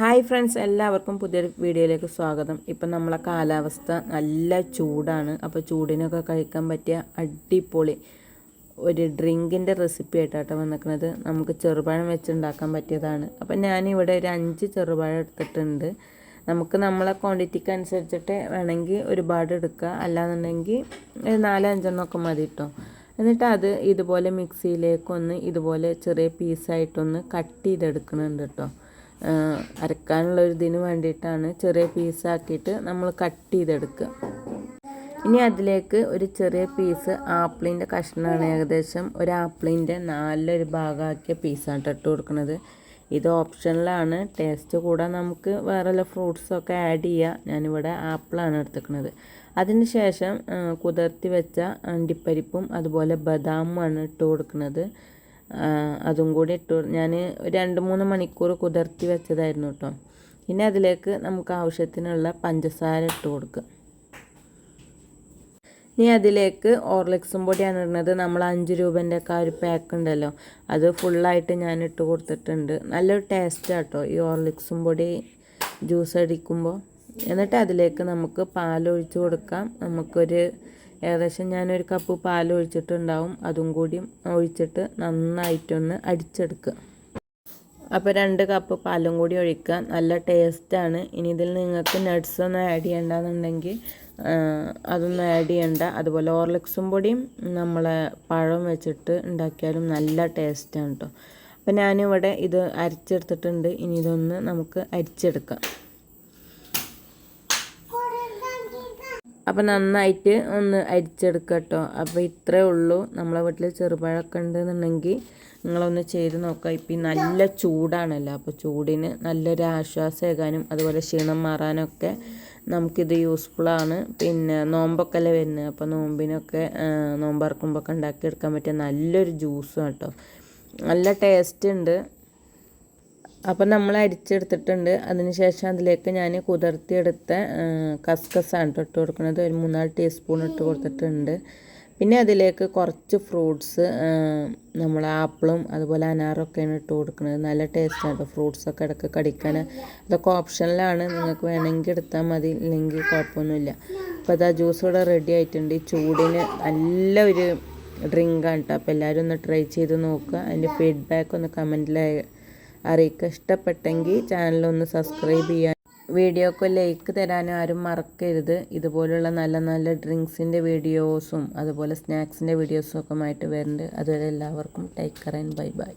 Hi friends എല്ലാവർക്കും പുതിയൊരു വീഡിയോയിലേക്ക് സ്വാഗതം. ഇപ്പം നമ്മളെ കാലാവസ്ഥ നല്ല ചൂടാണ്. അപ്പോൾ ചൂടിനൊക്കെ കഴിക്കാൻ പറ്റിയ അടിപൊളി ഒരു ഡ്രിങ്കിന്റെ റെസിപ്പി ആയിട്ടാട്ടോ വന്നിരിക്കുന്നത്. നമുക്ക് ചെറുപഴം വെച്ചുണ്ടാക്കാൻ പറ്റിയതാണ്. അപ്പം ഞാനിവിടെ ഒരു അഞ്ച് ചെറുപഴം എടുത്തിട്ടുണ്ട്. നമുക്ക് നമ്മളെ ക്വാണ്ടിറ്റിക്ക് അനുസരിച്ചിട്ട് വേണമെങ്കിൽ ഒരുപാട് എടുക്കുക അല്ലാന്നുണ്ടെങ്കിൽ ഒരു നാലോ അഞ്ചെണ്ണമൊക്കെ മതി കേട്ടോ. എന്നിട്ട് അത് ഇതുപോലെ മിക്സിയിലേക്കൊന്ന് ഇതുപോലെ ചെറിയ പീസായിട്ടൊന്ന് കട്ട് ചെയ്തെടുക്കുന്നുണ്ട് കേട്ടോ. അരക്കാനുള്ള ഒരു ഇതിന് വേണ്ടിയിട്ടാണ് ചെറിയ പീസാക്കിയിട്ട് നമ്മൾ കട്ട് ചെയ്തെടുക്കുക. ഇനി അതിലേക്ക് ഒരു ചെറിയ പീസ് ആപ്പിളിന്റെ കഷ്ണമാണ് ഏകദേശം ഒരു ആപ്പിളിന്റെ നാലൊരു ഭാഗമാക്കിയ പീസാണ് ഇട്ട് കൊടുക്കുന്നത്. ഇത് ഓപ്ഷനിലാണ്. ടേസ്റ്റ് കൂടാൻ നമുക്ക് വേറെ വല്ല ഫ്രൂട്ട്സൊക്കെ ആഡ് ചെയ്യുക ഞാനിവിടെ ആപ്പിളാണ് എടുത്തിരിക്കുന്നത്. അതിന് ശേഷം കുതിർത്തി വെച്ച അണ്ടിപ്പരിപ്പും അതുപോലെ ബദാമുമാണ് ഇട്ട് കൊടുക്കുന്നത്. അതും കൂടി ഇട്ടു. ഞാൻ രണ്ട് മൂന്ന് മണിക്കൂർ കുതിർത്തി വെച്ചതായിരുന്നു കേട്ടോ. ഇനി അതിലേക്ക് നമുക്ക് ആവശ്യത്തിനുള്ള പഞ്ചസാര ഇട്ട് കൊടുക്കുക ഇനി അതിലേക്ക് ഓർലിക്സും പൊടിയാണ് ഇടുന്നത്. നമ്മൾ അഞ്ച് രൂപന്റെ ഒക്കെ ഒരു പാക്ക് ഉണ്ടല്ലോ അത് ഫുള്ളായിട്ട് ഞാൻ ഇട്ട് കൊടുത്തിട്ടുണ്ട്. നല്ലൊരു ടേസ്റ്റ് കേട്ടോ ഈ ഓർലിക്സും പൊടി ജ്യൂസ് അടിക്കുമ്പോൾ. എന്നിട്ട് അതിലേക്ക് നമുക്ക് പാലൊഴിച്ച് കൊടുക്കാം. നമുക്കൊരു ഏകദേശം ഞാനൊരു കപ്പ് പാൽ ഒഴിച്ചിട്ടുണ്ടാവും അതും കൂടി ഒഴിച്ചിട്ട് നന്നായിട്ടൊന്ന് അടിച്ചെടുക്കുക. അപ്പോൾ രണ്ട് കപ്പ് പാലും കൂടി ഒഴിക്കുക. നല്ല ടേസ്റ്റാണ്. ഇനി ഇതിൽ നിങ്ങൾക്ക് നട്ട്സ് ഒന്നും ആഡ് ചെയ്യണ്ടെന്നുണ്ടെങ്കിൽ അതൊന്നും ആഡ് ചെയ്യണ്ട. അതുപോലെ ഓർലിക്സും പൊടിയും നമ്മളെ പഴം വെച്ചിട്ട് ഉണ്ടാക്കിയാലും നല്ല ടേസ്റ്റാണ് കേട്ടോ അപ്പോൾ ഞാനിവിടെ ഇത് അരിച്ചെടുത്തിട്ടുണ്ട്. ഇനി ഇതൊന്ന് നമുക്ക് അരിച്ചെടുക്കാം. അപ്പോൾ നന്നായിട്ട് ഒന്ന് അരിച്ചെടുക്കുക കേട്ടോ. അപ്പോൾ ഇത്രയേ ഉള്ളൂ. നമ്മളെ വീട്ടിൽ ചെറുപഴമൊക്കെ ഉണ്ടെന്നുണ്ടെങ്കിൽ നിങ്ങളൊന്ന് ചെയ്ത് നോക്കുക ഇപ്പം നല്ല ചൂടാണല്ലോ. അപ്പോൾ ചൂടിന് നല്ലൊരു ആശ്വാസമേകാനും അതുപോലെ ക്ഷീണം മാറാനൊക്കെ നമുക്കിത് യൂസ്ഫുള്ളാണ് പിന്നെ നോമ്പൊക്കെ അല്ലേ വരുന്നത്. അപ്പോൾ നോമ്പിനൊക്കെ നോമ്പറക്കുമ്പോൾ ഉണ്ടാക്കിയെടുക്കാൻ പറ്റിയ നല്ലൊരു ജ്യൂസും കേട്ടോ. നല്ല ടേസ്റ്റ് ഉണ്ട്. അപ്പം നമ്മൾ അരിച്ചെടുത്തിട്ടുണ്ട്. അതിനുശേഷം അതിലേക്ക് ഞാൻ കുതിർത്തിയെടുത്ത കസ്കസാണ് ഇട്ട് കൊടുക്കുന്നത്. ഒരു മൂന്നാൽ ടീസ്പൂൺ ഇട്ട് കൊടുത്തിട്ടുണ്ട്. പിന്നെ അതിലേക്ക് കുറച്ച് ഫ്രൂട്ട്സ് നമ്മൾ ആപ്പിളും അതുപോലെ അനാറൊക്കെയാണ് ഇട്ട് കൊടുക്കുന്നത്. നല്ല ടേസ്റ്റാണ് ഫ്രൂട്ട്സൊക്കെ ഇടയ്ക്ക് കടിക്കാൻ. അതൊക്കെ ഓപ്ഷനിലാണ്. നിങ്ങൾക്ക് വേണമെങ്കിൽ എടുത്താൽ മതി. ഇല്ലെങ്കിൽ കുഴപ്പമൊന്നുമില്ല. അപ്പോൾ അത് ജ്യൂസ് ഇവിടെ റെഡി ആയിട്ടുണ്ട്. ഈ ചൂടിന് നല്ല ഒരു ഡ്രിങ്കാണ് കേട്ടോ അപ്പോൾ എല്ലാവരും ഒന്ന് ട്രൈ ചെയ്ത് നോക്കുക. അതിന്റെ ഫീഡ്ബാക്ക് ഒന്ന് കമന്റിൽ അറിയിക്കുക. ഇഷ്ടപ്പെട്ടെങ്കിൽ ചാനലൊന്ന് സബ്സ്ക്രൈബ് ചെയ്യാൻ. വീഡിയോക്ക് ലൈക്ക് തരാനും ആരും മറക്കരുത്. ഇതുപോലുള്ള നല്ല നല്ല ഡ്രിങ്ക്സിന്റെ വീഡിയോസും അതുപോലെ സ്നാക്സിന്റെ വീഡിയോസും ഒക്കെ ആയിട്ട് വരുന്നുണ്ട്. അതുവരെ എല്ലാവർക്കും ടേക്ക് ആൻഡ് ബൈ ബൈ